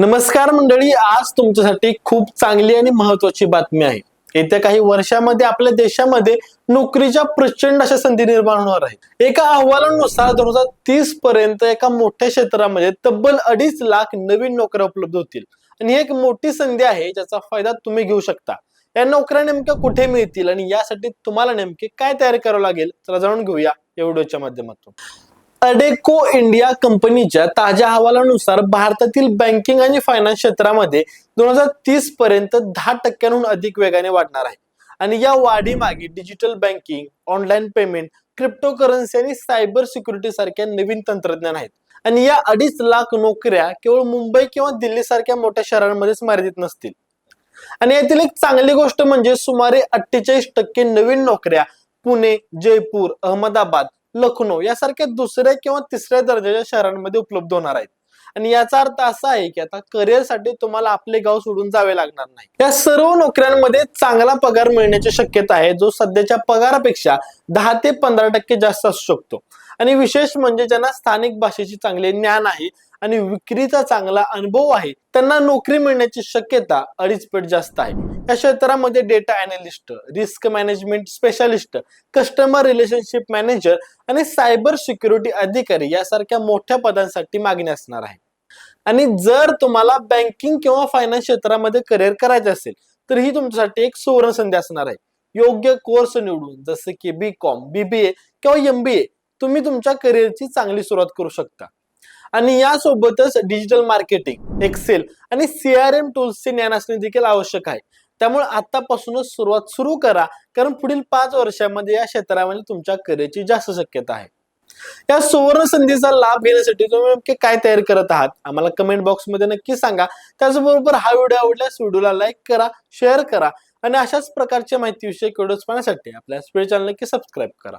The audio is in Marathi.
नमस्कार मंडळी आज तुमच्यासाठी खूप चांगली आणि महत्वाची बातमी आहे. येत्या काही वर्षामध्ये आपल्या देशामध्ये नोकरीच्या प्रचंड अशा संधी निर्माण होणार आहेत. एका अहवालानुसार दोन हजार तीस पर्यंत एका मोठ्या क्षेत्रामध्ये तब्बल अडीच लाख नवीन नोकऱ्या उपलब्ध होतील. आणि ही एक मोठी संधी आहे ज्याचा फायदा तुम्ही घेऊ शकता. या नोकऱ्या नेमक्या कुठे मिळतील आणि यासाठी तुम्हाला नेमके काय तयारी करावं लागेल चला जाणून घेऊया या व्हिडिओच्या माध्यमातून. अडेको इंडिया कंपनीच्या ताज्या अहवालानुसार भारतातील बँकिंग आणि फायनान्स क्षेत्रामध्ये दोन हजार तीस पर्यंत दहा टक्क्यांहून अधिक वेगाने वाढणार आहे. आणि या वाढीमागे digital banking online payment crypto currency आणि सायबर सिक्युरिटी सारख्या नवीन तंत्रज्ञान आहेत. आणि या अडीच लाख नोकऱ्या केवळ मुंबई किंवा दिल्ली सारख्या मोठ्या शहरांमध्येच मर्यादित नसतील. आणि यातील एक चांगली गोष्ट म्हणजे सुमारे अठ्ठेचाळीस टक्के नवीन नोकऱ्या पुणे जयपूर अहमदाबाद लखनौ यासारख्या दुसऱ्या किंवा तिसऱ्या दर्जाच्या शहरांमध्ये उपलब्ध होणार आहेत. आणि याचा अर्थ असा आहे की आता करिअरसाठी तुम्हाला आपले गाव सोडून जावे लागणार नाही. या सर्व नोकऱ्यांमध्ये चांगला पगार मिळण्याची शक्यता आहे जो सध्याच्या पगारापेक्षा दहा ते पंधरा टक्के जास्त असू शकतो. आणि विशेष म्हणजे ज्यांना स्थानिक भाषेची चांगले ज्ञान आहे आणि विक्रीचा चांगला अनुभव आहे त्यांना नोकरी मिळण्याची शक्यता अडीच पट जास्त आहे. या क्षेत्रामध्ये data analyst risk management specialist customer relationship manager आणि सायबर सिक्युरिटी अधिकारी यासारख्या मोठ्या पदांसाठी मागणी असणार आहे. आणि जर तुम्हाला बँकिंग किंवा फायनान्स क्षेत्रामध्ये करिअर करायचे असेल तर ही तुमच्यासाठी एक सुवर्ण संधी असणार आहे. योग्य कोर्स निवडून जसे की बी कॉम बीबीए किंवा एमबीए तुम्ही तुमच्या करिअरची चांगली सुरुवात करू शकता. आणि यासोबतच डिजिटल मार्केटिंग एक्सेल आणि सीआरएम टूल्सचे ज्ञान असणे देखील आवश्यक आहे. त्यामुळे आतापासूनच सुरुवात सुरू करा. कारण पुढील पाच वर्षामध्ये या क्षेत्रामध्ये तुमच्या करिअरची जास्त शक्यता आहे. या सुवर्ण संधीचा लाभ घेण्यासाठी तुम्ही नक्की काय तयार करत आहात? आम्हाला कमेंट बॉक्समध्ये नक्की सांगा. त्याचबरोबर हा व्हिडिओ आवडल्यास व्हिडिओला लाईक करा शेअर करा आणि अशाच प्रकारच्या माहितीविषयी व्हिडिओज पाहण्यासाठी आपल्या स्पीड चॅनल नक्की सबस्क्राईब करा.